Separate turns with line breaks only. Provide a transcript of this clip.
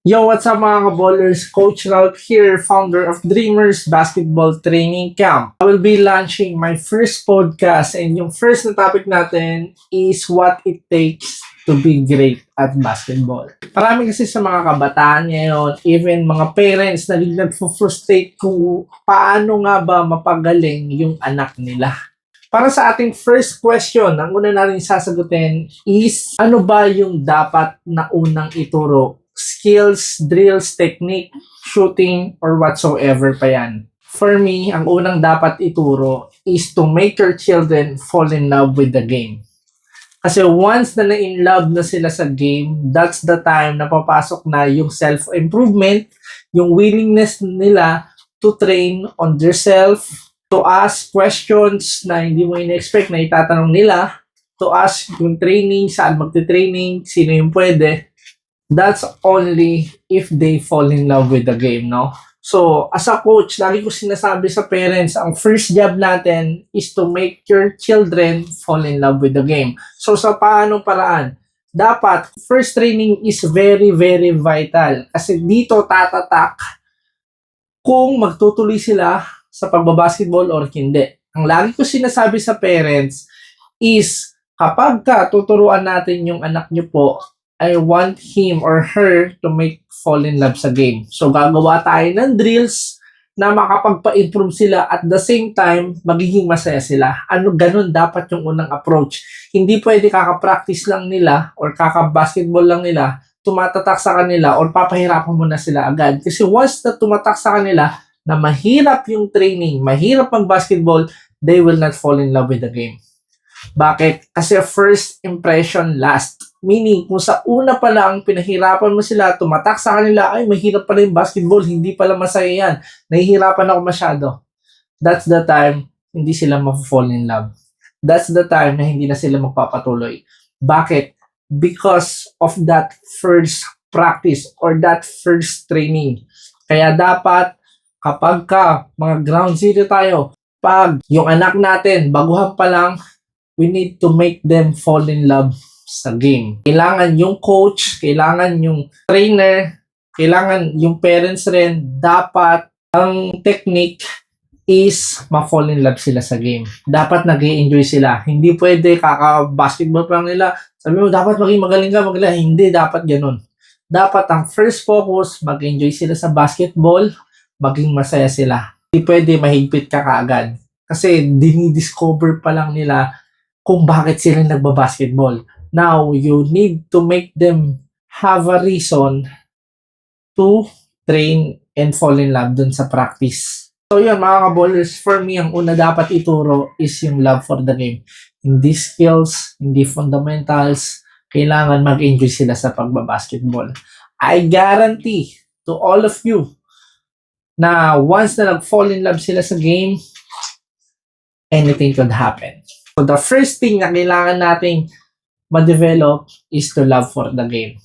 Yo, what's up mga kaballers? Coach Raut here, founder of Dreamers Basketball Training Camp. I will be launching my first podcast and yung first na topic natin is what it takes to be great at basketball. Marami kasi sa mga kabataan ngayon, even mga parents na nag-frustrate kung paano nga ba mapagaling yung anak nila. Para sa ating first question, ang una natin sasagutin is ano ba yung dapat na unang ituro skills, drills, technique, shooting, or whatsoever pa yan. For me, ang unang dapat ituro is to make your children fall in love with the game. Kasi once na na-in love na sila sa game, that's the time na papasok na yung self-improvement, yung willingness nila to train on their self, to ask questions na hindi mo in-expect na itatanong nila, to ask yung training, saan magte-training, sino yung pwede, that's only if they fall in love with the game, no? So, as a coach, lagi ko sinasabi sa parents, ang first job natin is to make your children fall in love with the game. So, sa paano paraan? Dapat, first training is very, very vital. Kasi dito tatatak kung magtutuloy sila sa pagbabasketball or hindi. Ang lagi ko sinasabi sa parents is kapag ka tuturuan natin yung anak nyo po I want him or her to make fall in love sa game. So, gagawa tayo ng drills na makapagpa-improve sila at the same time, magiging masaya sila. Ano, ganun dapat yung unang approach. Hindi pwede kaka-practice lang nila or kaka-basketball lang nila, tumatatak sa kanila or papahirapan mo na sila agad. Kasi once na tumatak sa kanila na mahirap yung training, mahirap ang basketball, they will not fall in love with the game. Bakit? Kasi first impression last. Meaning, kung sa una pa lang, pinahirapan mo sila, tumatak sa kanila, ay, mahirap pala yung basketball, hindi pala masaya yan. Nahihirapan ako masyado. That's the time, hindi sila ma-fall in love. That's the time na hindi na sila magpapatuloy. Bakit? Because of that first practice or that first training. Kaya dapat, kapag ka, mga ground zero tayo, pag yung anak natin, baguhan pa lang, we need to make them fall in love sa game. Kailangan yung coach, kailangan yung trainer, kailangan yung parents rin, dapat ang technique is ma-fall in love sila sa game. Dapat nag enjoy sila. Hindi pwede kaka-basketball pa nila. Sabi mo, dapat maging magaling ka, magaling. Hindi, dapat ganun. Dapat ang first focus, mag-enjoy sila sa basketball, maging masaya sila. Hindi pwede mahigpit ka kaagad. Kasi dinidiscover pa lang nila kung bakit sila nagbabasketball. Now, you need to make them have a reason to train and fall in love dun sa practice. So yun mga kaballers, for me, ang una dapat ituro is yung love for the game. Hindi skills, hindi fundamentals, kailangan mag-enjoy sila sa pagbabasketball. I guarantee to all of you na once na nag-fall in love sila sa game, anything could happen. So the first thing na kailangan nating ma-develop is to love for the game.